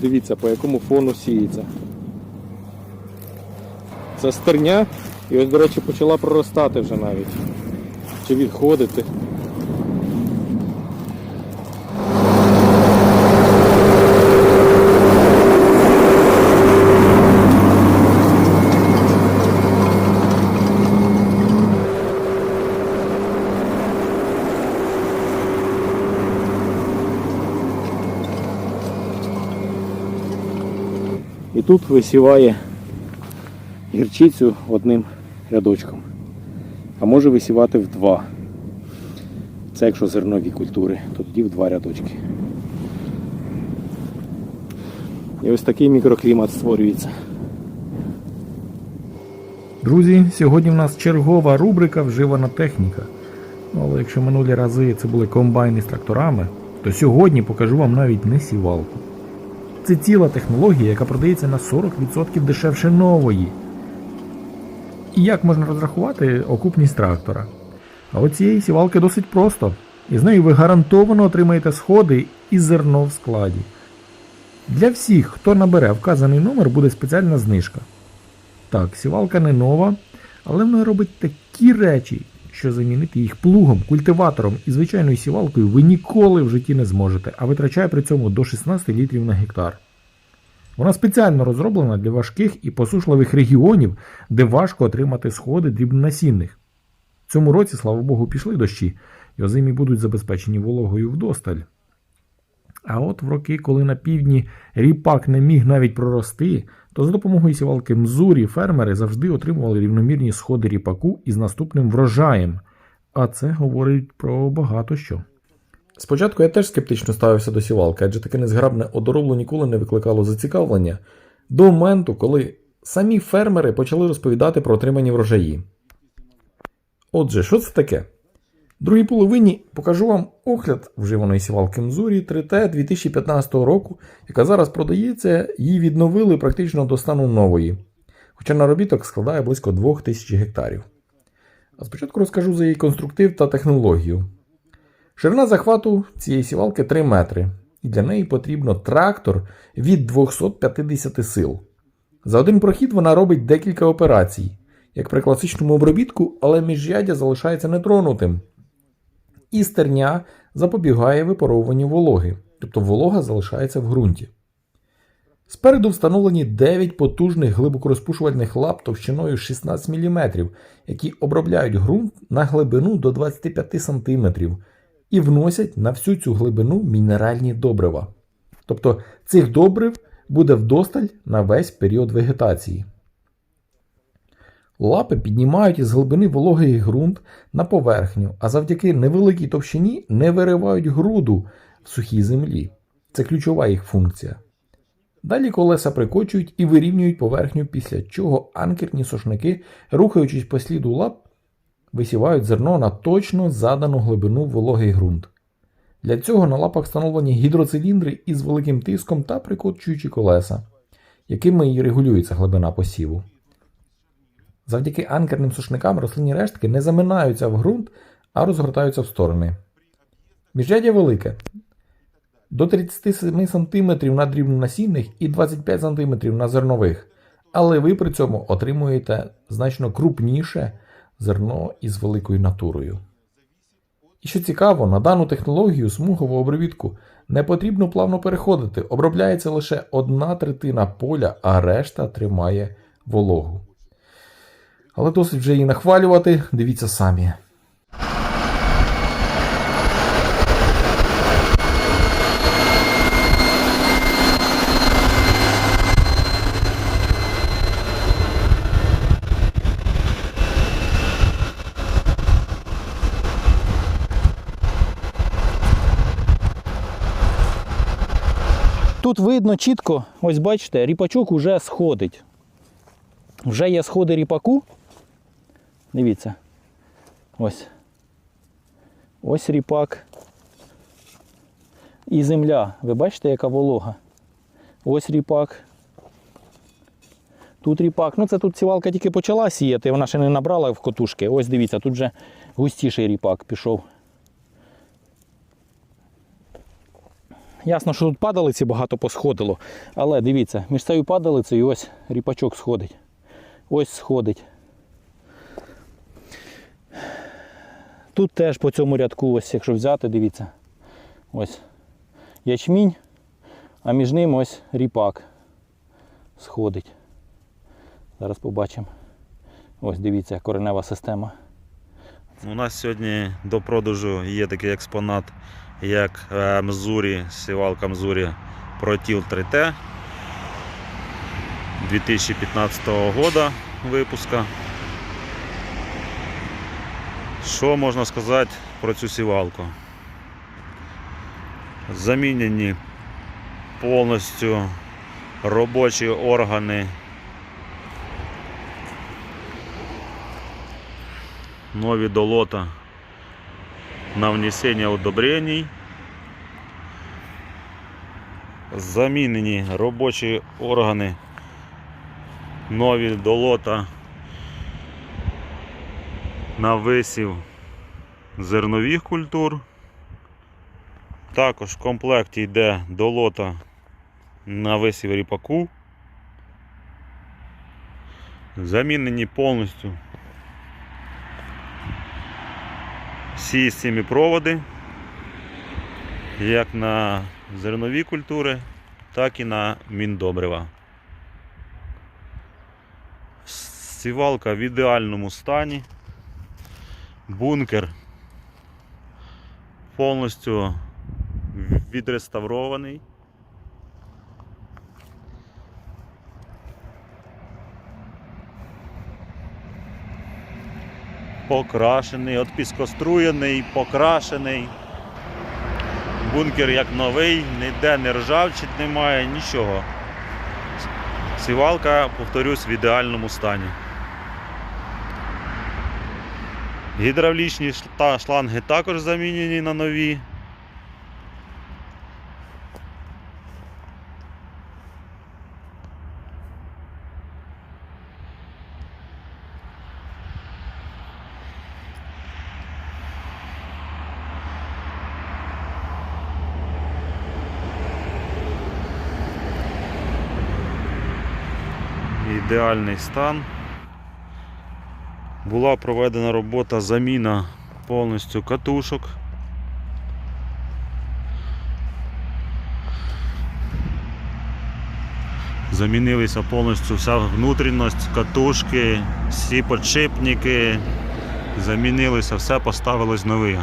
Дивіться, по якому фону сіється. Це стерня, і ось, до речі, почала проростати вже навіть. Чи відходити. І тут висіває гірчицю одним рядочком. А може висівати в два. Це якщо зернові культури, то тоді в два рядочки. І ось такий мікроклімат створюється. Друзі, сьогодні в нас чергова рубрика Вживана техніка. Ну, але якщо минулі рази це були комбайни з тракторами, то сьогодні покажу вам навіть не сівалку. Це ціла технологія, яка продається на 40% дешевше нової. І як можна розрахувати окупність трактора? А от сівалки досить просто. І з нею ви гарантовано отримаєте сходи і зерно в складі. Для всіх, хто набере вказаний номер, буде спеціальна знижка. Так, сівалка не нова, але вона робить такі речі, що замінити їх плугом, культиватором і звичайною сівалкою ви ніколи в житті не зможете, а витрачає при цьому до 16 літрів на гектар. Вона спеціально розроблена для важких і посушливих регіонів, де важко отримати сходи дрібнонасінних. В цьому році, слава Богу, пішли дощі, і озимі будуть забезпечені вологою вдосталь. А от в роки, коли на півдні ріпак не міг навіть прорости, то за допомогою сівалки Мзурі фермери завжди отримували рівномірні сходи ріпаку із наступним врожаєм. А це говорить про багато що. Спочатку я теж скептично ставився до сівалки, адже таке незграбне одоробло ніколи не викликало зацікавлення до моменту, коли самі фермери почали розповідати про отримані врожаї. Отже, що це таке? Другій половині покажу вам огляд вживаної сівалки Мзурі 3T 2015 року, яка зараз продається, її відновили практично до стану нової, хоча наробіток складає близько 2000 гектарів. А спочатку розкажу за її конструктив та технологію. Ширина захвату цієї сівалки 3 метри, і для неї потрібно трактор від 250 сил. За один прохід вона робить декілька операцій, як при класичному обробітку, але міжряддя залишається нетронутим і стерня запобігає випаровуванню вологи, тобто волога залишається в ґрунті. Спереду встановлені 9 потужних глибокорозпушувальних лап товщиною 16 мм, які обробляють ґрунт на глибину до 25 см і вносять на всю цю глибину мінеральні добрива. Тобто цих добрив буде вдосталь на весь період вегетації. Лапи піднімають із глибини вологий ґрунт на поверхню, а завдяки невеликій товщині не виривають груду в сухій землі. Це ключова їх функція. Далі колеса прикочують і вирівнюють поверхню, після чого анкерні сошники, рухаючись по сліду лап, висівають зерно на точно задану глибину вологий ґрунт. Для цього на лапах встановлені гідроциліндри із великим тиском та прикочуючі колеса, якими і регулюється глибина посіву. Завдяки анкерним сушникам рослинні рештки не заминаються в ґрунт, а розгортаються в сторони. Міжряддя велике до 37 см на дрібнонасінних і 25 см на зернових, але ви при цьому отримуєте значно крупніше зерно із великою натурою. І що цікаво, на дану технологію смугову обробітку не потрібно плавно переходити, обробляється лише одна третина поля, а решта тримає вологу. Але досить вже її нахвалювати, дивіться самі. Тут видно чітко, ось бачите, ріпачок уже сходить. Вже є сходи ріпаку. Дивіться. Ось. Ось ріпак. І земля. Ви бачите, яка волога? Ось ріпак. Тут ріпак. Ну це тут сівалка тільки почала сіяти, вона ще не набрала в котушки. Ось дивіться, тут вже густіший ріпак пішов. Ясно, що тут падалиці багато посходило. Але дивіться, між цією падалицею ось ріпачок сходить. Ось сходить. Тут теж по цьому рядку, ось якщо взяти, дивіться. Ось ячмінь, а між ним ось ріпак сходить. Зараз побачимо. Ось дивіться, коренева система. У нас сьогодні до продажу є такий експонат, як е, Мзурі, сівалка Мзурі Protil 3T 2015 года випуска. Що можна сказати про цю сівалку? Замінені повністю робочі органи нові долота на внесення удобрений. Замінені робочі органи, нові долота на висів зернових культур. Також в комплекті йде долота на висів ріпаку. Замінені повністю всі сімі проводи, як на зернові культури, так і на міндобрива. Сівалка в ідеальному стані. Бункер повністю відреставрований. покрашений, от піскоструєний, покрашений. Бункер як новий, ніде не ржавчить немає, нічого. Сівалка, повторюсь, в ідеальному стані. Гідравлічні шта- шланги також замінені на нові. Ідеальний стан. Була проведена робота заміна повністю катушок. Замінилися повністю вся внутрішність, катушки, всі подшипники. Замінилися, все поставилось нове.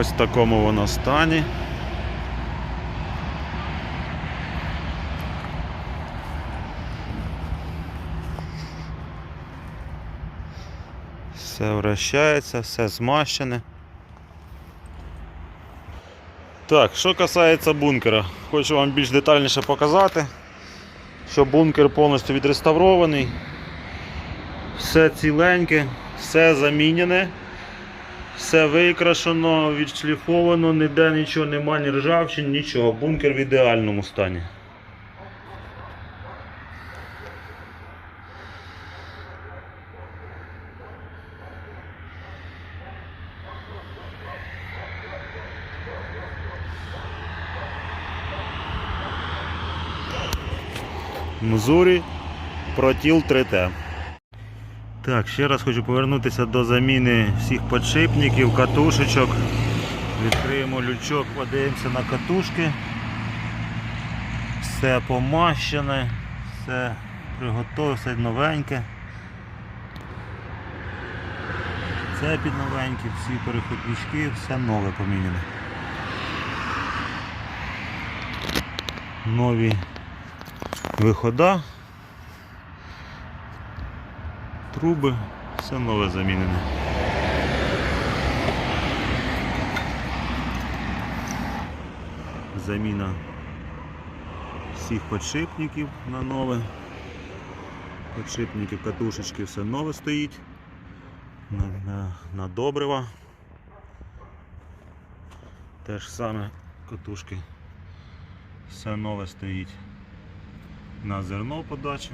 Ось в такому воно стані. Все вращається, все змащене. Так, що касається бункера, хочу вам більш детальніше показати, що бункер повністю відреставрований, все ціленьке, все замінене. Все викрашено, відшліфовано, ніде нічого нема, ні ржавчин, нічого. Бункер в ідеальному стані. Мзурі Протіл 3Т. Так, ще раз хочу повернутися до заміни всіх подшипників, катушечок. Відкриємо лючок, подивимося на катушки. Все помащене, все приготове, все новеньке. Це під новенькі, всі переходнички, все нове поміняне. Нові вихода. Труби, все нове замінене. заміна всіх подшипників на нове. Подшипники, катушечки, все нове стоїть. На, на, на добрива. Те ж саме катушки. Все нове стоїть на зерно подачі.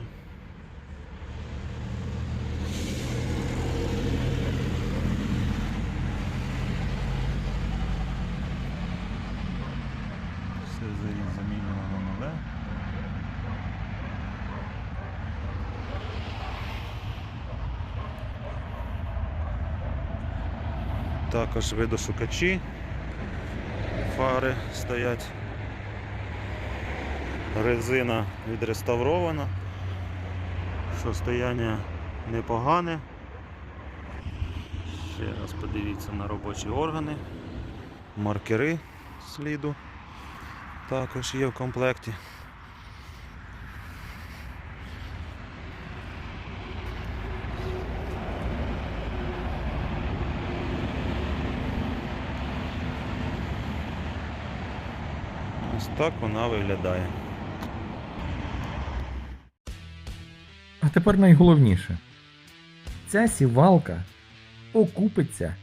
Все за- замінено на нове. Також видошукачі, фари стоять. Резина відреставрована. Состояння непогане. Ще раз подивіться на робочі органи. Маркери сліду також є в комплекті. Ось так вона виглядає. А тепер найголовніше. Ця сівалка окупиться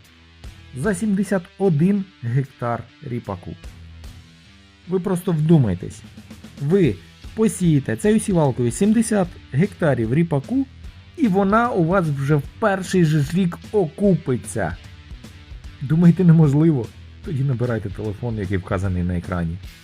за 71 гектар ріпаку. Ви просто вдумайтесь. Ви посієте цією сівалкою 70 гектарів ріпаку, і вона у вас вже в перший же рік окупиться. Думаєте, неможливо? Тоді набирайте телефон, який вказаний на екрані.